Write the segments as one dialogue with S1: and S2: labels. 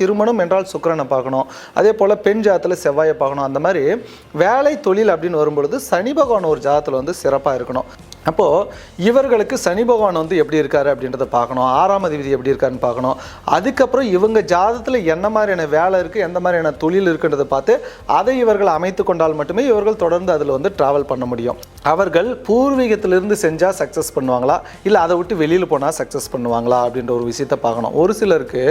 S1: திருமணம் என்றால் சுக்கரனை பார்க்கணும். அதே போல் பெண் ஜாதத்தில் செவ்வாயை பார்க்கணும். அந்த மாதிரி வேலை தொழில் அப்படின்னு வரும்பொழுது சனி பகவான் ஒரு ஜாதத்தில் வந்து சிறப்பாக இருக்கணும். அப்போது இவர்களுக்கு சனி பகவான் வந்து எப்படி இருக்காரு அப்படின்றத பார்க்கணும். ஆறாம் அதிபதி எப்படி இருக்காருன்னு பார்க்கணும். அதுக்கப்புறம் இவங்க ஜாதத்தில் என்ன மாதிரியான வேலை இருக்குது எந்த மாதிரியான தொழில் இருக்குன்றதை பார்த்து அதை இவர்கள் அமைத்து கொண்டால் மட்டுமே இவர்கள் தொடர்ந்து அதில் வந்து ட்ராவல் பண்ண முடியும். அவர்கள் பூர்வீகத்திலிருந்து செஞ்சால் சக்ஸஸ் பண்ணுவாங்களா? இல்லை அதை விட்டு வெளியில் போனால் சக்ஸஸ் பண்ணுவாங்களா? அப்படின்ற ஒரு விஷயத்தை பார்க்கணும். ஒரு சிலருக்கு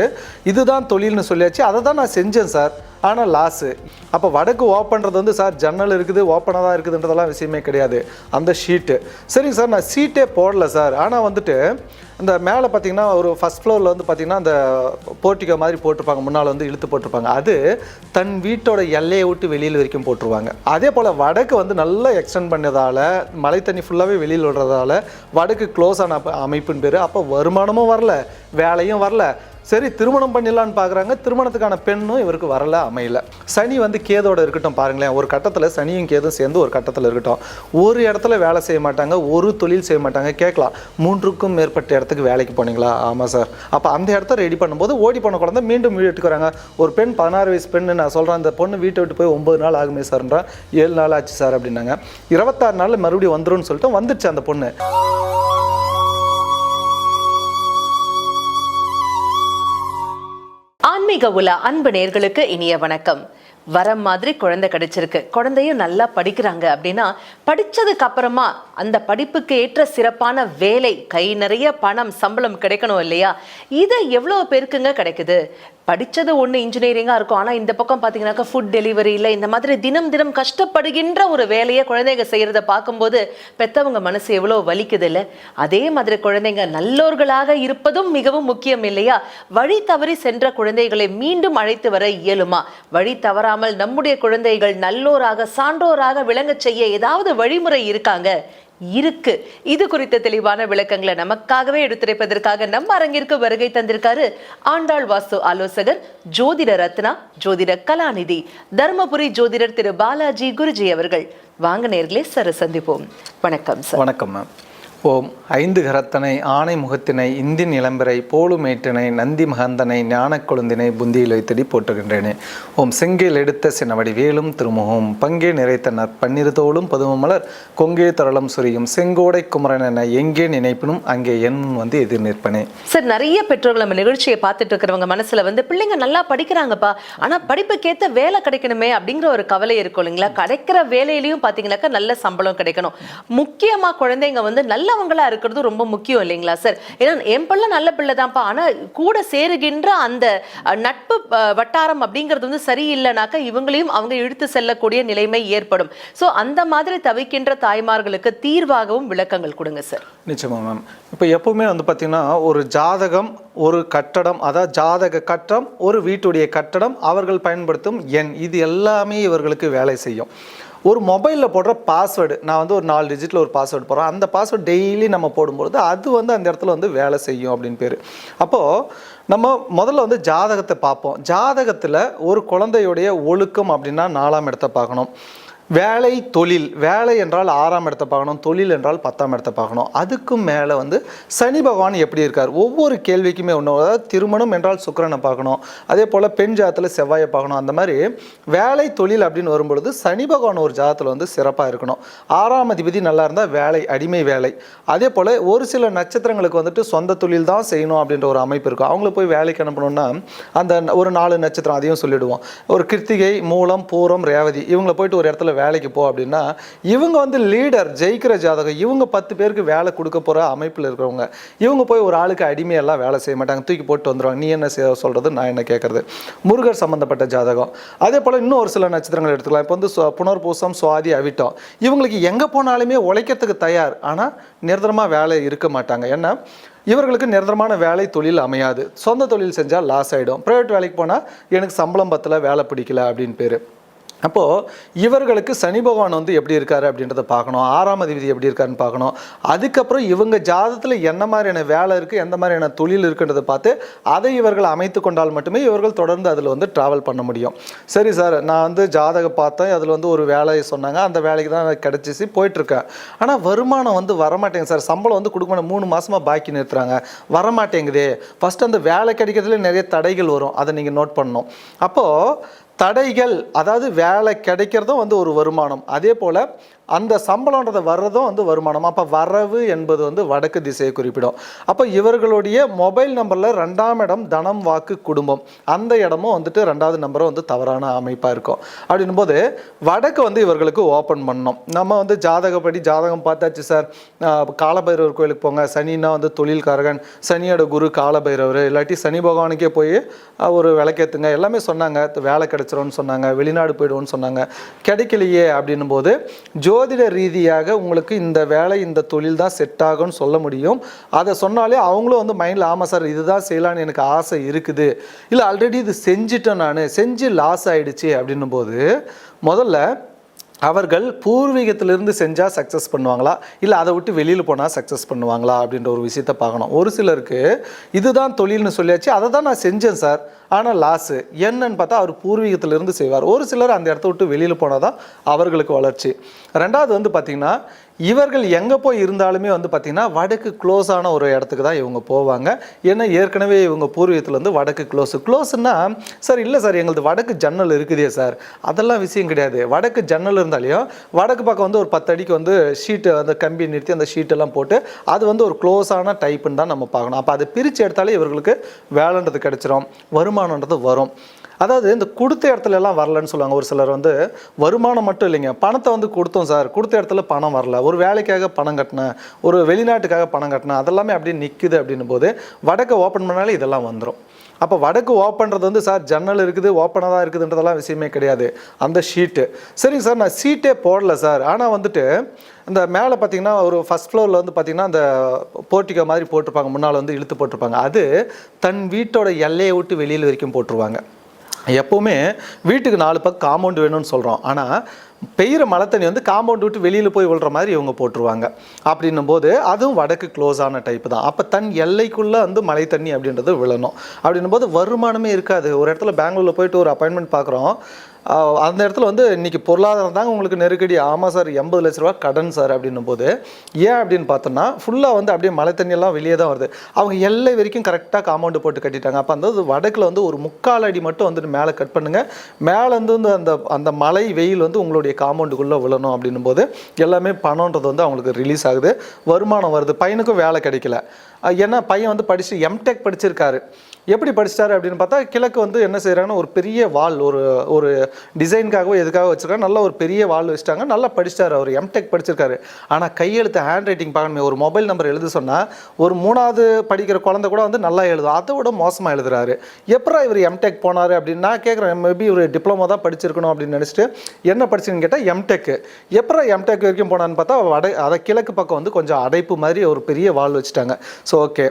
S1: இதுதான் தொழில்னு சொல்லியாச்சு அதை தான் நான் செஞ்சேன் சார் ஆனால் லாஸு அப்போ வடக்கு ஓப்பன்றது வந்து சார் ஜன்னல் இருக்குது ஓப்பனாக தான் இருக்குதுன்றதெல்லாம் விஷயமே கிடையாது. அந்த ஷீட்டு சரிங்க சார் நான் சீட்டே போடல சார். ஆனால் வந்துட்டு இந்த மேலே பார்த்தீங்கன்னா ஒரு ஃபஸ்ட் ஃப்ளோரில் வந்து பார்த்தீங்கன்னா அந்த போர்ட்டிகோ மாதிரி போட்டிருப்பாங்க. முன்னால் வந்து இழுத்து போட்டிருப்பாங்க. அது தன் வீட்டோட எல்லையை விட்டு வெளியில் வரைக்கும் போட்டுருவாங்க. அதே போல் வடக்கு வந்து நல்லா எக்ஸ்டெண்ட் பண்ணதால் மழை தண்ணி ஃபுல்லாகவே வெளியில் விடுறதால வடக்கு க்ளோஸ் ஆன அமைப்புன்னு பேர். அப்போ வருமானமும் வரல வேலையும் வரல. சரி திருமணம் பண்ணிடலான்னு பார்க்குறாங்க திருமணத்துக்கான பெண்ணும் இவருக்கு வரல அமையல. சனி வந்து கேதோட இருக்கட்டும் பாருங்களேன். ஒரு கட்டத்தில் சனியும் கேதும் சேர்ந்து ஒரு கட்டத்தில் இருக்கட்டும். ஒரு இடத்துல வேலை செய்ய மாட்டாங்க ஒரு தொழில் செய்ய மாட்டாங்க. கேட்கலாம் மூன்றுக்கும் மேற்பட்ட இடத்துக்கு வேலைக்கு போனீங்களா? ஆமாம் சார் அப்போ அந்த இடத்த ரெடி பண்ணும்போது ஓடி போன குழந்தை மீண்டும் வீட்டுக்கு வராங்க. ஒரு பெண் பதினாறு வயசு பெண்ணு நான் சொல்கிறேன் அந்த பொண்ணு வீட்டை விட்டு போய் ஒம்பது நாள் ஆகுமே சார்ன்றான் ஏழு நாள் ஆச்சு சார் அப்படின்னாங்க. இருபத்தாறு நாளில் மறுபடியும் வந்துடும் சொல்லிட்டு வந்துடுச்சு அந்த பொண்ணு.
S2: ஆன்மீக உலா அன்பு நேர்களுக்கு இனிய வணக்கம். வரம் மாதிரி குழந்தை கிடைச்சிருக்கு. குழந்தையும் நல்லா படிக்கிறாங்க அப்படின்னா படிச்சதுக்கு அப்புறமா அந்த படிப்புக்கு ஏற்ற சிறப்பான வேலை கை நிறைய பணம் சம்பளம் கிடைக்கணும் இல்லையா? இது எவ்வளவு பேருக்குங்க கிடைக்குது? படித்தது ஒன்று இன்ஜினியரிங்காக இருக்கும். ஆனால் இந்த பக்கம் பார்த்தீங்கன்னாக்கா ஃபுட் டெலிவரி இல்லை இந்த மாதிரி தினம் தினம் கஷ்டப்படுகின்ற ஒரு வேலையை குழந்தைங்க செய்கிறத பார்க்கும்போது பெற்றவங்க மனசு எவ்வளோ வலிக்குது இல்லை அதே மாதிரி குழந்தைங்க நல்லோர்களாக இருப்பதும் மிகவும் முக்கியம் இல்லையா? வழி தவறி சென்ற குழந்தைகளை மீண்டும் அழைத்து வர இயலுமா? வழி தவறாமல் நம்முடைய குழந்தைகள் நல்லோராக சான்றோராக விளங்கச் செய்ய ஏதாவது வழிமுறை இருக்காங்க? இருக்கு. இது குறித்த தெளிவான விளக்கங்களை நமக்காகவே எடுத்துரைப்பதற்காக நம்ம அரங்கிற்கு வருகை தந்திருக்காரு ஆண்டாள் வாசு ஆலோசகர் ஜோதிட ரத்னா ஜோதிட கலாநிதி தர்மபுரி ஜோதிடர் திரு பாலாஜி குருஜி அவர்கள். வாங்க நேர்களே சர சந்திப்போம். வணக்கம் சார்.
S1: வணக்கம் மேம் ஓம். ஐந்து கரத்தனை ஆணை முகத்தினை இந்தின் இளம்பிறை போலுமேற்றினை நந்தி மகந்தனை ஞான கொழுந்தினை புந்தியில் வைத்தடி போற்றுகின்றேனே. ஓம். செங்கில் எடுத்த சின்னவடி வேலும் திருமுகம் பங்கே நிறைத்த நற்பன்னிரு தோளும் பதுமமலர் கொங்கே தரளம் சுரியும் செங்கோடை குமரன் என எங்கே நினைப்பினும் அங்கே என் வந்து எதிர் நிற்பனே.
S2: சார் நிறைய பெற்றோர்கள் நம்ம நிகழ்ச்சியை பார்த்துட்டு இருக்கிறவங்க மனசுல வந்து பிள்ளைங்க நல்லா படிக்கிறாங்கப்பா ஆனா படிப்புக்கேத்த வேலை கிடைக்கணுமே அப்படிங்கிற ஒரு கவலை இருக்கும் இல்லைங்களா? கிடைக்கிற வேலையிலையும் பாத்தீங்கன்னாக்கா நல்ல சம்பளம் கிடைக்கணும். முக்கியமா குழந்தைங்க வந்து நல்ல நல்லவங்களா இருக்கிறது ரொம்ப முக்கியம் இல்லைங்களா சார்? ஏன்னா என் பிள்ளை நல்ல பிள்ளை தான்ப்பா ஆனால் கூட சேருகின்ற அந்த நட்பு வட்டாரம் அப்படிங்கிறது வந்து சரியில்லைனாக்கா இவங்களையும் அவங்க இழுத்து செல்லக்கூடிய நிலைமை ஏற்படும். ஸோ அந்த மாதிரி தவிக்கின்ற தாய்மார்களுக்கு தீர்வாகவும் விளக்கங்கள் கொடுங்க சார்.
S1: நிச்சயமா மேம் இப்போ எப்பவுமே வந்து பார்த்தீங்கன்னா ஒரு ஜாதகம் ஒரு கட்டடம் அதாவது ஜாதக கட்டம் ஒரு வீட்டுடைய கட்டடம் அவர்கள் பயன்படுத்தும் எண் இது எல்லாமே இவர்களுக்கு வேலை செய்யும். ஒரு மொபைலில் போடுற பாஸ்வேர்டு நான் வந்து ஒரு நாலு டிஜிட்டில் ஒரு பாஸ்வேர்டு போடுறேன். அந்த பாஸ்வேர்டு டெய்லி நம்ம போடும்பொழுது அது வந்து அந்த இடத்துல வந்து வேலை செய்யும் அப்படின்னு பேர். அப்போது நம்ம முதல்ல வந்து ஜாதகத்தை பார்ப்போம். ஜாதகத்தில் ஒரு குழந்தையுடைய ஒழுக்கம் அப்படின்னா நாலாம் இடத்தை பார்க்கணும். வேலை தொழில். வேலை என்றால் ஆறாம் இடத்தை பார்க்கணும் தொழில் என்றால் பத்தாம் இடத்தை பார்க்கணும். அதுக்கும் மேலே வந்து சனி பகவான் எப்படி இருக்கார்? ஒவ்வொரு கேள்விக்குமே ஒன்று அதாவது திருமணம் என்றால் சுக்கிரனை பார்க்கணும். அதே போல் பெண் ஜாதத்தில் செவ்வாயை பார்க்கணும். அந்த மாதிரி வேலை தொழில் அப்படின்னு வரும்பொழுது சனி பகவான் ஒரு ஜாதத்தில் வந்து சிறப்பாக இருக்கணும். ஆறாம் அதிபதி நல்லா இருந்தால் வேலை அடிமை வேலை. அதே போல் ஒரு சில நட்சத்திரங்களுக்கு வந்துட்டு சொந்த தொழில் தான் செய்யணும் அப்படின்ற ஒரு அமைப்பு இருக்கும். அவங்கள போய் வேலைக்கு அனுப்பணும்னா அந்த ஒரு நாலு நட்சத்திரம் அதையும் சொல்லிவிடுவோம் ஒரு கிருத்திகை மூலம் பூரம் ரேவதி இவங்களை போயிட்டு ஒரு இடத்துல வேலைக்கு போ அப்படின்னா இவங்க வந்து லீடர் ஜெயிக்கிற ஜாதகம் இவங்க பத்து பேருக்கு வேலை கொடுக்க போகிற அமைப்பில் இருக்கிறவங்க. இவங்க போய் ஒரு ஆளுக்கு அடிமையெல்லாம் வேலை செய்ய மாட்டாங்க. தூக்கி போட்டு வந்துடுவாங்க நீ என்ன செய்ய சொல்கிறது நான் என்ன கேட்குறது முருகர் சம்மந்தப்பட்ட ஜாதகம். அதே போல் இன்னும் ஒரு சில நட்சத்திரங்கள் எடுத்துக்கலாம். இப்போ வந்து புனர்பூசம் சுவாதி அவிட்டம். இவங்களுக்கு எங்கே போனாலுமே உழைக்கிறதுக்கு தயார். ஆனால் நிரந்தரமாக வேலை இருக்க மாட்டாங்க. ஏன்னா இவர்களுக்கு நிரந்தரமான வேலை தொழில் அமையாது. சொந்த தொழில் செஞ்சால் லாஸ் ஆகிடும் ப்ரைவேட் வேலைக்கு போனால் எனக்கு சம்பளம் பத்தில் வேலை பிடிக்கல அப்படின்னு பேர். அப்போது இவர்களுக்கு சனி பகவான் வந்து எப்படி இருக்காரு அப்படின்றத பார்க்கணும். ஆறாம் அதிபதி எப்படி இருக்காருன்னு பார்க்கணும். அதுக்கப்புறம் இவங்க ஜாதத்தில் என்ன மாதிரியான வேலை இருக்குது எந்த மாதிரியான தொழில் இருக்குன்றதை பார்த்து அதை இவர்கள் அமைத்து கொண்டால் மட்டுமே இவர்கள் தொடர்ந்து அதில் வந்து ட்ராவல் பண்ண முடியும். சரி சார் நான் வந்து ஜாதகம் பார்த்தேன். அதில் வந்து ஒரு வேலையை சொன்னாங்க. அந்த வேலைக்கு தான் கிடச்சிச்சு போயிட்டுருக்கேன். ஆனால் வருமானம் வந்து வரமாட்டேங்க சார் சம்பளம் வந்து கொடுக்கணும் மூணு மாதமாக பாக்கி நிறுத்துறாங்க. வரமாட்டேங்குதே. ஃபஸ்ட்டு அந்த வேலை கிடைக்கிறதுல நிறைய தடைகள் வரும். அதை நீங்கள் நோட் பண்ணணும். அப்போது தடைகள் அதாவது வேலை கிடைக்கிறதும் வந்து ஒரு வருமானம். அதே போல் அந்த சம்பளன்றது வர்றதும் வந்து வருமானம். அப்போ வரவு என்பது வந்து வடக்கு திசையை குறிப்பிடும். அப்போ இவர்களுடைய மொபைல் நம்பரில் ரெண்டாம் இடம் தனம் வாக்கு குடும்பம். அந்த இடமும் வந்துட்டு ரெண்டாவது நம்பரும் வந்து தவறான அமைப்பாக இருக்கும். அப்படின்னும் போது வடக்கு வந்து இவர்களுக்கு ஓப்பன் பண்ணணும். நம்ம வந்து ஜாதகப்படி ஜாதகம் பார்த்தாச்சு சார். காலபைரவர் கோயிலுக்கு போங்க. சனின்னா வந்து தொழில்காரகன் சனியோட குரு காலபைரவர். இல்லாட்டி சனி பகவானுக்கே போய் ஒரு விளக்கேற்றுங்க எல்லாமே சொன்னாங்க. வேலை கிடைச்சிரும்னு சொன்னாங்க. வெளிநாடு போயிடுவோன்னு சொன்னாங்க. கிடைக்கலையே அப்படின்னும் போது ஜோதிட ரீதியாக உங்களுக்கு இந்த வேலை இந்த தொழில் தான் செட் ஆகும்னு சொல்ல முடியும். அதை சொன்னாலே அவங்களும் வந்து மைண்டில் ஆமாம் சார் இதுதான் செய்யலான்னு எனக்கு ஆசை இருக்குது. இல்லை ஆல்ரெடி இது செஞ்சுட்டேன் நான். செஞ்சு லாஸ் ஆகிடுச்சி அப்படின்னும் போது முதல்ல அவர்கள் பூர்வீகத்திலிருந்து செஞ்சால் சக்ஸஸ் பண்ணுவாங்களா? இல்லை அதை விட்டு வெளியில் போனால் சக்ஸஸ் பண்ணுவாங்களா அப்படின்ற ஒரு விஷயத்தை பார்க்கணும். ஒரு சிலருக்கு இதுதான் தொழில்னு சொல்லியாச்சு அதை தான் நான் செஞ்சேன் சார் ஆனால் லாஸு என்னன்னு பார்த்தா அவர் பூர்வீகத்திலிருந்து செய்வார். ஒரு சிலர் அந்த இடத்த விட்டு வெளியில் போனால் தான் அவர்களுக்கு வளர்ச்சி. ரெண்டாவது வந்து பார்த்திங்கன்னா இவர்கள் எங்கே போய் இருந்தாலுமே வந்து பார்த்திங்கன்னா வடக்கு க்ளோஸான ஒரு இடத்துக்கு தான் இவங்க போவாங்க. ஏன்னா ஏற்கனவே இவங்க பூர்வீகத்தில் வந்து வடக்கு க்ளோஸு க்ளோஸ்னா சார் இல்லை சார் எங்களது வடக்கு ஜன்னல் இருக்குதே சார். அதெல்லாம் விஷயம் கிடையாது. வடக்கு ஜன்னல் இருந்தாலையும் வடக்கு பக்கம் வந்து ஒரு பத்து அடிக்கு வந்து ஷீட்டு அந்த கம்பி நிறுத்தி அந்த ஷீட்டெல்லாம் போட்டு அது வந்து ஒரு க்ளோஸான டைப்புன்னு தான் நம்ம பார்க்கணும். அப்போ அதை பிரித்து எடுத்தாலே இவர்களுக்கு வேலைன்றது கிடச்சிரும் வருமானன்றது வரும். அதாவது இந்த கொடுத்த இடத்துல எல்லாம் வரலன்னு சொல்லுவாங்க. ஒரு சிலர் வந்து வருமானம் மட்டும் இல்லைங்க. பணத்தை வந்து கொடுத்தோம் சார். கொடுத்த இடத்துல பணம் வரல. ஒரு வேலைக்காக பணம் கட்டினேன் ஒரு வெளிநாட்டுக்காக பணம் கட்டினேன் அதெல்லாமே அப்படியே நிற்குது அப்படின்னும் போது வடக்கை ஓப்பன் பண்ணாலே இதெல்லாம் வந்துடும் அப்போ வடக்கு ஓப்பன்றது வந்து சார் ஜன்னல் இருக்குது ஓப்பனாக தான் இருக்குதுன்றதெல்லாம் விஷயமே கிடையாது. அந்த ஷீட்டு சரிங்க சார். நான் சீட்டே போடல சார். ஆனால் வந்துட்டு இந்த மேலே பார்த்தீங்கன்னா ஒரு ஃபஸ்ட் ஃப்ளோரில் வந்து பார்த்தீங்கன்னா அந்த போர்ட்டிகோ மாதிரி போட்டிருப்பாங்க. முன்னால் வந்து இழுத்து போட்டிருப்பாங்க. அது தன் வீட்டோட எல்லையை விட்டு வெளியில் வரைக்கும் போட்டுருவாங்க. எப்போவுமே வீட்டுக்கு நாலு பக்கம் காம்பவுண்டு வேணும்னு சொல்கிறோம் ஆனால் பெய்கிற மழை தண்ணி வந்து காம்பவுண்ட் விட்டு வெளியில் போய் விழுற மாதிரி இவங்க போட்டுருவாங்க. அப்படின்னும் போது அதுவும் வடக்கு க்ளோஸான டைப்பு டைப் தான். அப்போ தன் எல்லைக்குள்ளே வந்து மழை தண்ணி அப்படின்றது விழணும். அப்படின்னும் போது வருமானமே இருக்காது. ஒரு இடத்துல பெங்களூரில் போயிட்டு ஒரு அப்பாயின்மெண்ட் பார்க்குறோம் அந்த இடத்துல வந்து இன்னைக்கு பொருளாதாரம் தாங்க உங்களுக்கு நெருக்கடி. ஆமாம் சார் எண்பது லட்ச ரூபா கடன் சார் அப்படின்னும் போது ஏன் அப்படின்னு பார்த்தோன்னா ஃபுல்லாக வந்து அப்படியே மழை தண்ணியெல்லாம் வெளியே தான் வருது. அவங்க எல்லை வரைக்கும் கரெக்டாக காம்பவுண்டு போட்டு கட்டிட்டாங்க. அப்போ அந்த வடக்கில் வந்து ஒரு முக்கால் அடி மட்டும் வந்துட்டு மேலே கட் பண்ணுங்கள் மேலேருந்து வந்து அந்த அந்த மழை வெயில் வந்து உங்களுடைய காம்பவுண்டுக்குள்ளே விழணும் அப்படின்னும் போது எல்லாமே பணம்ன்றது வந்து அவங்களுக்கு ரிலீஸ் ஆகுது. வருமானம் வருது. பையனுக்கும் வேலை கிடைக்கல. ஏன்னா பையன் வந்து படிச்சு எம்டெக் படிச்சிருக்காரு. எப்படி படிச்சிட்டாரு அப்படின்னு பார்த்தா கிழக்கு வந்து என்ன செய்கிறாங்கன்னா ஒரு பெரிய வால் ஒரு ஒரு டிசைனுக்காகவோ எதுக்காக வச்சுருக்காங்க. நல்ல ஒரு பெரிய வால் வச்சுட்டாங்க. நல்லா படிச்சிட்டாரு அவர். எம்டெக் படிச்சிருக்காரு. ஆனால் கையெழுத்து ஹேண்ட் ரைட்டிங் பார்க்கணுமே ஒரு மொபைல் நம்பர் எழுத சொன்னால் ஒரு மூணாவது படிக்கிற குழந்தை கூட வந்து நல்லா எழுதும். அதை விட மோசமாக எழுதுறாரு. எப்படா இவர் எம்டெக் போனார் அப்படின்னு நான் கேட்குறேன் மேபி இவர் டிப்ளமோ தான் படிச்சிருக்கணும் அப்படின்னு நினச்சிட்டு என்ன படிச்சுன்னு கேட்டால் எம்டெக் எப்பரா எம்டெக் வரைக்கும் போனான்னு பார்த்தா வட அதை கிழக்கு பக்கம் வந்து கொஞ்சம் அடைப்பு மாதிரி ஒரு பெரிய வால் வச்சுட்டாங்க. ஸோ ஓகே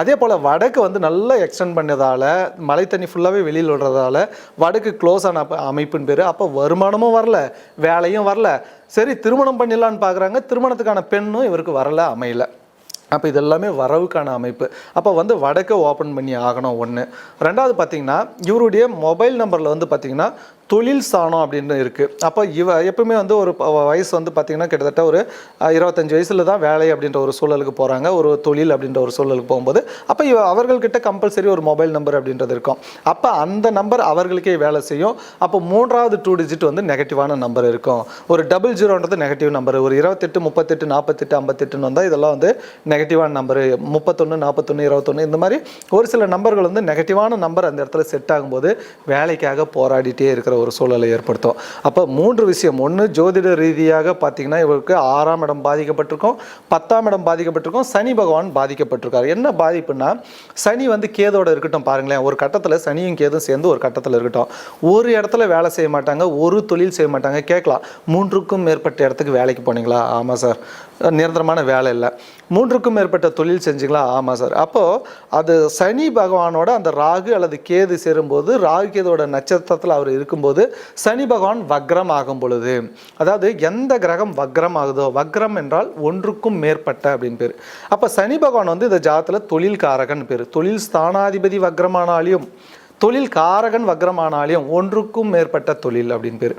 S1: அதே போல் வடக்கு வந்து நல்லா எக்ஸ்டெண்ட் பண்ணதால் மழை தண்ணி ஃபுல்லாகவே வெளியில் விடுறதால வடக்கு க்ளோஸ் ஆன அமைப்புன்னு பேர். அப்போ வருமானமும் வரல வேலையும் வரல. சரி திருமணம் பண்ணிடலான்னு பார்க்குறாங்க திருமணத்துக்கான பெண்ணும் இவருக்கு வரல அமையல. அப்போ இதெல்லாமே வரவுக்கான அமைப்பு. அப்போ வந்து வடக்கை ஓப்பன் பண்ணி ஆகணும் ஒன்று ரெண்டாவது பார்த்திங்கன்னா இவருடைய மொபைல் நம்பரில் வந்து பார்த்திங்கன்னா தொழில் சாணம் அப்படின்னு இருக்குது அப்போ இவ எப்பவுமே வந்து ஒரு வயசு வந்து பார்த்திங்கன்னா கிட்டத்தட்ட ஒரு இருபத்தஞ்சி இருபத்தஞ்சு வயசில் தான் வேலை அப்படின்ற ஒரு சூழலுக்கு போகிறாங்க ஒரு தொழில் அப்படின்ற ஒரு சூழலுக்கு போகும்போது. அப்போ இவ அவர்கள்கிட்ட கம்பல்சரி ஒரு மொபைல் நம்பர் அப்படின்றது இருக்கும். அப்போ அந்த நம்பர் அவர்களுக்கே வேலை செய்யும். அப்போ மூன்றாவது டூ டிஜிட் வந்து நெகட்டிவான நம்பர் இருக்கும். ஒரு டபுள் ஜீரோன்றது நெகட்டிவ் நம்பர் ஒரு இருபத்தெட்டு முப்பத்தெட்டு நாற்பத்தெட்டு ஐம்பத்தெட்டுன்னு வந்தால் இதெல்லாம் வந்து நெகட்டிவான நம்பரு முப்பத்தொன்று நாற்பத்தொன்று இருபத்தொன்று இந்த மாதிரி ஒரு சில நம்பர்கள் வந்து நெகட்டிவான நம்பர் அந்த இடத்துல செட் ஆகும்போது வேலைக்காக போராடிட்டே இருக்கிற ஒரு சூழலை ஏற்படுத்தும். அப்போ மூன்று விஷயம். ஒன்று ஜோதிட ரீதியாக பார்த்தீங்கன்னா இவருக்கு ஆறாம் இடம் பாதிக்கப்பட்டிருக்கும் பத்தாம் இடம் பாதிக்கப்பட்டிருக்கும் சனி பகவான் பாதிக்கப்பட்டிருக்காரு. என்ன பாதிப்புன்னா சனி வந்து கேதோட இருக்கட்டும் பாருங்களேன். ஒரு கட்டத்தில் சனியும் கேதும் சேர்ந்து ஒரு கட்டத்தில் இருக்கட்டும். ஒரு இடத்துல வேலை செய்ய மாட்டாங்க ஒரு தொழில் செய்ய மாட்டாங்க. கேட்கலாம். மூன்றுக்கும் மேற்பட்ட இடத்துக்கு வேலைக்கு போனீங்களா? ஆமாம் சார். நிரந்தரமான வேலை இல்லை. மூன்றுக்கும் மேற்பட்ட தொழில் செஞ்சீங்களா? ஆமாம் சார். அப்போது அது சனி பகவானோட அந்த ராகு அல்லது கேது சேரும்போது ராகு கேதோட நட்சத்திரத்தில் அவர் இருக்கும்போது சனி பகவான் வக்ரம் ஆகும் பொழுது அதாவது எந்த கிரகம் வக்ரம் ஆகுதோ வக்ரம் என்றால் ஒன்றுக்கும் மேற்பட்ட அப்படின்னு பேர். அப்போ சனி பகவான் வந்து இந்த ஜாதத்தில் தொழில் காரகன் பேர். தொழில் ஸ்தானாதிபதி வக்ரமானாலையும் தொழில் காரகன் வக்ரமானாலையும் ஒன்றுக்கும் மேற்பட்ட தொழில் அப்படின்னு பேர்.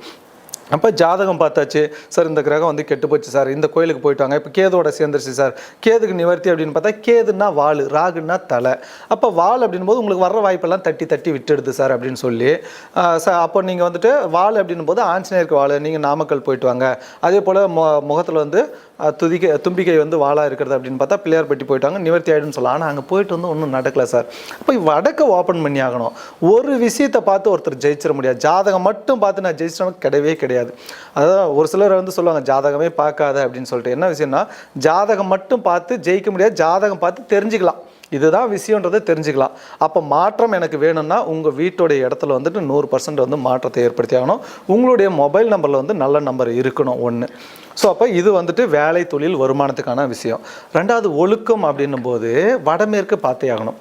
S1: அப்போ ஜாதகம் பார்த்தாச்சு சார் இந்த கிரகம் வந்து கெட்டு போச்சு சார். இந்த கோயிலுக்கு போயிட்டாங்க. இப்போ கேதோட சேர்ந்துருச்சு சார். கேதுக்கு நிவர்த்தி அப்படின்னு பார்த்தா கேதுன்னா வாள் ராகுன்னா தலை. அப்போ வாள் அப்படின் போது உங்களுக்கு வர்ற வாய்ப்பெல்லாம் தட்டி தட்டி விட்டுடுது சார் அப்படின்னு சொல்லி. சார் அப்போ நீங்கள் வந்துட்டு வாள் அப்படின்னும் போது ஆஞ்சநேயருக்கு வாள் நீங்கள் நாமக்கல் போயிட்டு வாங்க. அதே போல் மு முகத்தில் வந்து துதிக்கை தும்பிக்கை வந்து வாளாக இருக்கிறது அப்படின்னு பார்த்தா பிள்ளையார்பட்டி போயிட்டாங்க. நிவர்த்தி ஆகிடுன்னு சொல்லலாம். ஆனால் அங்கே போயிட்டு வந்து ஒன்றும் நடக்கல சார். அப்போ வடக்கை ஓப்பன் பண்ணி ஆகணும். ஒரு விஷயத்தை பார்த்து ஒருத்தர் ஜெயிச்சிட முடியாது. ஜாதகம் மட்டும் பார்த்து நான் ஜெயிச்சிட்டவங்க கிடையவே கிடையாது. அதான் ஒரு சிலர் வந்து சொல்லுவாங்க ஜாதகமே பார்க்காத அப்படின்னு சொல்லிட்டு. என்ன விஷயம்னா ஜாதகம் மட்டும் பார்த்து ஜெயிக்க முடியாது. ஜாதகம் பார்த்து தெரிஞ்சுக்கலாம். இதுதான் விஷயன்றதை தெரிஞ்சுக்கலாம். அப்போ மாற்றம் எனக்கு வேணும்னா உங்கள் வீட்டுடைய இடத்துல வந்துட்டு நூறு பர்சன்ட் வந்து மாற்றத்தை ஏற்படுத்தி ஆகணும். உங்களுடைய மொபைல் நம்பரில் வந்து நல்ல நம்பர் இருக்கணும் ஒன்று ஸோ அப்போ இது வந்துட்டு வேலை தொழில் வருமானத்துக்கான விஷயம். ரெண்டாவது ஒழுக்கம் அப்படின்னும் போது வடமேற்கு பார்த்தே ஆகணும்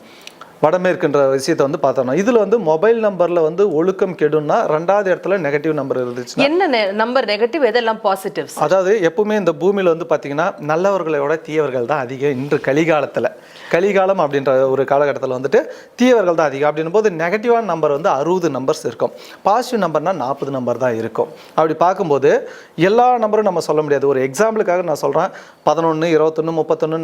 S1: வடமேற்குன்ற விஷயத்தை வந்து பார்த்தோம்னா இதில் வந்து மொபைல் நம்பரில் வந்து ஒழுக்கம் கெடும்னா ரெண்டாவது இடத்துல நெகட்டிவ் நம்பர் இருந்துச்சுன்னா.
S2: என்ன நம்பர் நெகட்டிவ் எதெல்லாம் பாசிட்டிவ்ஸ்
S1: அதாவது எப்பவுமே இந்த பூமியில் வந்து பார்த்தீங்கன்னா நல்லவர்களை விட தீயவர்கள் தான் அதிகம் இன்று கலிகாலத்தில். கலிகாலம் அப்படின்ற ஒரு காலகட்டத்தில் வந்துட்டு தீயவர்கள் தான் அதிகம். அப்படின்னும் போது நெகட்டிவான நம்பர் வந்து அறுபது நம்பர்ஸ் இருக்கும். பாசிட்டிவ் நம்பர்னா நாற்பது நம்பர் தான் இருக்கும். அப்படி பார்க்கும்போது எல்லா நம்பரும் நம்ம சொல்ல முடியாது. ஒரு எக்ஸாம்பிளுக்காக நான் சொல்கிறேன் பதினொன்று இருபத்தொன்று முப்பத்தொன்று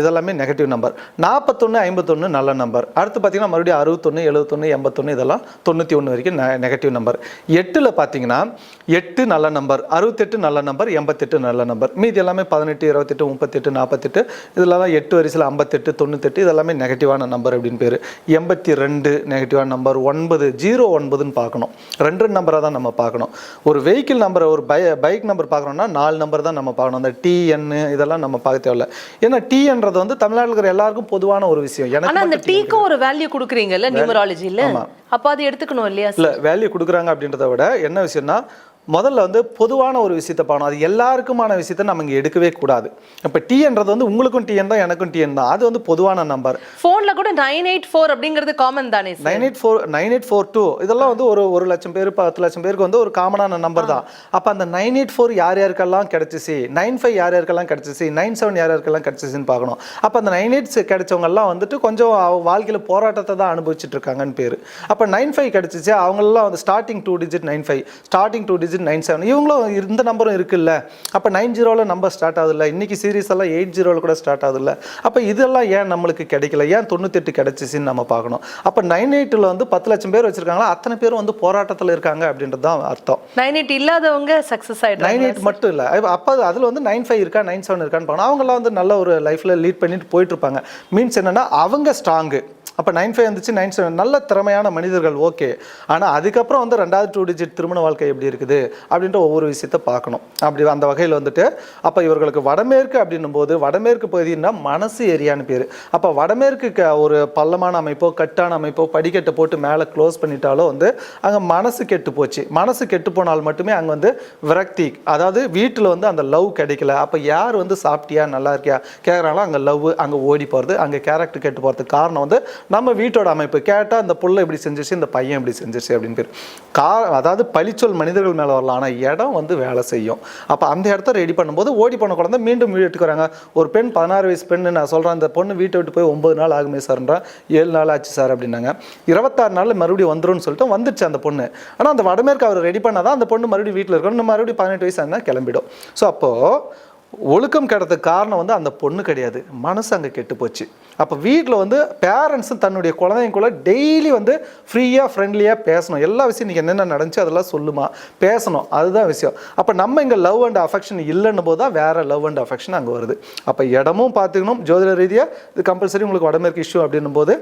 S1: இதெல்லாமே நெகட்டிவ் நம்பர் நாற்பத்தொன்று ஐம்பத்தொன்று நல்ல நம்பர் அடுத்து பார்த்தீங்கன்னா மறுபடியும் அறுபத்தொன்று எழுபத்தொன்று எண்பத்தொன்று இதெல்லாம் தொண்ணூற்றி ஒன்று வரைக்கும் நெகட்டிவ் நம்பர் எட்டில் பார்த்தீங்கன்னா எட்டு நல்ல நம்பர் அறுபத்தெட்டு நல்ல நம்பர் எண்பத்தெட்டு நல்ல நம்பர் மீதி எல்லாமே பதினெட்டு இருபத்தெட்டு முப்பத்தெட்டு நாற்பத்தெட்டு இதெல்லாம் எட்டு வரிசையில் ஐம்பத்தெட்டு தொண்ணூத்தெட்டு இதெல்லாமே நெகட்டிவான நம்பர் அப்படின்னு பேர். எண்பத்தி ரெண்டு நெகட்டிவான நம்பர் ஒன்பது ஜீரோ ஒன்பதுன்னு பார்க்கணும். ரெண்டு நம்பரை தான் நம்ம பார்க்கணும். ஒரு வெஹிக்கிள் நம்பரை ஒரு பை பைக் நம்பர் பார்க்கணும்னா நாலு நம்பர் தான் நம்ம பார்க்கணும். அந்த டிஎன் இதெல்லாம் நம்ம பார்க்க தேவையில்ல. ஏன்னா டிஎன்றது வந்து தமிழ்நாட்டில் இருக்கிற எல்லாருக்கும் பொதுவான ஒரு விஷயம். எனக்கு
S2: அந்த டீக்கும் ஒரு வேல்யூ கொடுக்குறீங்கல்ல நியூமராலஜில அப்ப அது எடுத்துக்கணும் இல்லையா
S1: இல்லை வேல்யூ கொடுக்குறாங்க அப்படின்றத விட என்ன விஷயம்னா முதல்ல வந்து பொதுவான ஒரு விஷயத்தை பார்க்கணும் அது எல்லாருக்குமான விஷயத்தை நம்ம இங்கே எடுக்கவே கூடாது. இப்போ டிஎன்றது வந்து உங்களுக்கும் டிஎன் தான் எனக்கும் டிஎன் தான். அது வந்து பொதுவான நம்பர்
S2: போன்ல கூட நைன் எயிட் ஃபோர் அப்படிங்கிறது காமன் தானே
S1: nine eight four nine eight four two இதெல்லாம் வந்து ஒரு ஒரு லட்சம் பேர் பத்து லட்சம் பேருக்கு வந்து ஒரு காமனான நம்பர் தான். அப்போ அந்த நைன் எயிட் ஃபோர் யார் யாருக்கெல்லாம் கிடச்சிச்சு? நைன் ஃபைவ் யார் யாருக்கெல்லாம் கிடச்சிச்சு? நைன் செவன் யார் யாருக்கெல்லாம் கிடச்சிச்சின்னு பார்க்கணும் அப்போ அந்த நைன் எயிட் கிடைச்சவங்கெல்லாம் வந்துட்டு கொஞ்சம் வாழ்க்கையில் போராட்டத்தை தான் அனுபவிச்சுட்டு இருக்காங்கன்னு பேர். அப்போ நைன் ஃபைவ் கிடச்சிச்சு அவங்களெல்லாம் வந்து starting two digit nine five starting two digit nine seven இவங்களும் இந்த நம்பரும் இருக்குல்ல. அப்போ நைன் ஜீரோவில் நம்பர் ஸ்டார்ட் ஆகுதுல்ல. இன்னைக்கு சீரிஸ் எல்லாம் எயிட் ஜீரோவில் கூட ஸ்டார்ட் ஆகுதுல்ல. அப்போ இதெல்லாம் ஏன் நம்மளுக்கு கிடைக்கல? ஏன் தொண்ணூத்தெட்டு கிடைச்சிச்சின்னு நம்ம பார்க்கணும். அப்போ நைன் எயிட்டில் வந்து பத்து லட்சம் பேர் வச்சிருக்காங்களா? அத்தனை பேரும் வந்து போராட்டத்தில் இருக்காங்க அப்படின்றது தான் அர்த்தம்.
S2: நைன் எயிட் இல்லாதவங்க சக்சஸ்
S1: நைன்
S2: ஆயிடுறாங்க
S1: எயிட் மட்டும் இல்லை. அப்போ அதில் வந்து நைன் ஃபைவ் இருக்கா நைன் செவன் இருக்கான்னு பார்க்கணும். அவங்கெல்லாம் வந்து நல்ல ஒரு லைஃப்பில் லீட் பண்ணிட்டு போயிட்டு இருப்பாங்க. மீன்ஸ் என்னன்னா அவங்க ஸ்ட்ராங்கு அப்போ நைன் ஃபைவ் வந்துச்சு நைன் செவன் நல்ல திறமையான மனிதர்கள் ஓகே ஆனால் அதுக்கப்புறம் வந்து ரெண்டாவது டூ டிஜிட் திருமண வாழ்க்கை எப்படி இருக்குது அப்படின்ற ஒவ்வொரு விஷயத்த பார்க்கணும். அப்படி அந்த வகையில் வந்துட்டு அப்போ இவர்களுக்கு வடமேற்கு அப்படின்னும் போது வடமேற்கு பகுதின்னா மனசு ஏரியான்னு பேர். அப்போ வடமேற்கு க- ஒரு பள்ளமான அமைப்போ கட்டான அமைப்போ படிக்கட்டை போட்டு மேலே க்ளோஸ் பண்ணிட்டாலோ வந்து அங்கே மனசு கெட்டு போச்சு. மனசு கெட்டு போனால் மட்டுமே அங்கே வந்து விரக்தி அதாவது வீட்டில் வந்து அந்த லவ் கிடைக்கல. அப்போ யார் வந்து சாப்பிட்டியா நல்லா இருக்கியா? கேட்குறாங்களோ அங்கே லவ் அங்கே ஓடி போகிறது அங்கே கேரக்டர் கெட்டு போகிறதுக்கு காரணம் வந்து நம்ம வீட்டோட அமைப்பு கேட்டால் இந்த புள்ள இப்படி செஞ்சிச்சு இந்த பையன் இப்படி செஞ்சிச்சு அப்படின்னு பேர். கா அதாவது பழிச்சொல் மனிதர்கள் மேலே வரலாம் ஆனால் இடம் வந்து வேலை செய்யும். அப்போ அந்த இடத்த ரெடி பண்ணும்போது ஓடி போன குழந்தை மீண்டும் வீட்டுக்கு வராங்க. ஒரு பெண் பதினாறு வயசு பெண்ணு நான் சொல்கிறேன் அந்த பொண்ணு வீட்டை விட்டு போய் ஒம்பது நாள் ஆகுமே சார்ன்றா ஏழு நாள் ஆச்சு சார் அப்படின்னாங்க. இருபத்தாறு நாளில் மறுபடியும் வந்துரும்னு சொல்லிட்டு வந்துடுச்சு அந்த பொண்ணு. ஆனால் அந்த வடமேற்கு அவர் ரெடி பண்ணால் தான் அந்த பொண்ணு மறுபடியும் வீட்டில் இருக்கணும். இன்னும் மறுபடியும் பதினெட்டு வயசு ஆனால் கிளம்பிடும். ஸோ அப்போது ஒழுக்கம் கெட்டதுக்கு காரணம் வந்து அந்த பொண்ணு கிடையாது. மனசு அங்கே கெட்டு போச்சு. அப்போ வீட்டில் வந்து பேரண்ட்ஸும் தன்னுடைய குழந்தைங்களுக்குள்ள டெய்லி வந்து ஃப்ரீயாக ஃப்ரெண்ட்லியாக பேசணும். எல்லா விஷயம் நீங்கள் என்னென்ன நடந்துச்சு அதெல்லாம் சொல்லுமா. பேசணும். அதுதான் விஷயம். அப்போ நம்ம இங்கே லவ் அண்ட் அஃபெக்ஷன் இல்லைன்னு போது தான் வேறு லவ் அண்ட் அஃபெக்ஷன் அங்கே வருது. அப்போ இடமும் பார்த்துக்கணும். ஜோதிட ரீதியாக இது கம்பல்சரி உங்களுக்கு வடமேற்கு இஷ்யூ அப்படின்னும் போது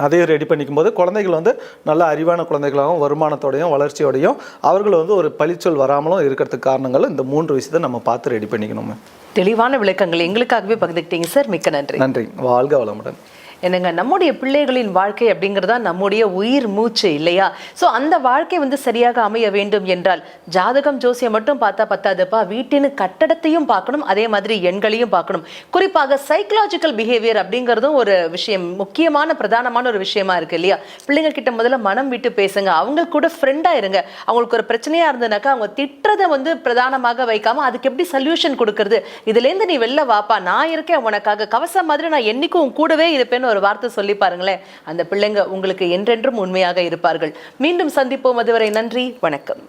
S1: அதையும் ரெடி பண்ணிக்கும் போது குழந்தைகள் வந்து நல்ல அறிவான குழந்தைகளாகவும் வருமானத்தோடையும் வளர்ச்சியோடையும் அவர்கள் வந்து ஒரு பழிச்சொல் வராமலும் இருக்கிறதுக்கு காரணங்கள் இந்த மூன்று விஷயத்தை நம்ம பார்த்து ரெடி பண்ணிக்கணும்
S2: தெளிவான விளக்கங்கள் எங்களுக்காகவே பகிர்ந்துக்கிட்டீங்க சார் மிக்க நன்றி.
S1: நன்றி. வாழ்க வளமுடன்.
S2: என்னங்க நம்முடைய பிள்ளைகளின் வாழ்க்கை அப்படிங்கிறது தான் நம்முடைய உயிர் மூச்சு இல்லையா? ஸோ அந்த வாழ்க்கை வந்து சரியாக அமைய வேண்டும் என்றால் ஜாதகம் ஜோசியம் மட்டும் பார்த்தா பத்தாதுப்பா. வீட்டின் கட்டடத்தையும் பார்க்கணும் அதே மாதிரி எண்களையும் பார்க்கணும். குறிப்பாக சைக்கலாஜிக்கல் பிஹேவியர் அப்படிங்கிறதும் ஒரு விஷயம் முக்கியமான பிரதானமான ஒரு விஷயமா இருக்கு இல்லையா? பிள்ளைங்க கிட்ட முதல்ல மனம் விட்டு பேசுங்க. அவங்க கூட ஃப்ரெண்டாக இருங்க. அவங்களுக்கு ஒரு பிரச்சனையாக இருந்ததுனாக்கா அவங்க திட்டுறதை வந்து பிரதானமாக வைக்காம அதுக்கு எப்படி சொல்யூஷன் கொடுக்கறது? இதுலேருந்து நீ வெளில வாப்பா. நான் இருக்கேன் உனக்காக. கவசம் மாதிரி நான் என்னைக்கும் உன் கூடவே இருப்பேன்னு ஒரு வார்த்தை சொல்லி பாருங்களேன். அந்த பிள்ளைங்க உங்களுக்கு என்றென்றும் உண்மையாக இருப்பார்கள். மீண்டும் சந்திப்போம் அதுவரை நன்றி வணக்கம்.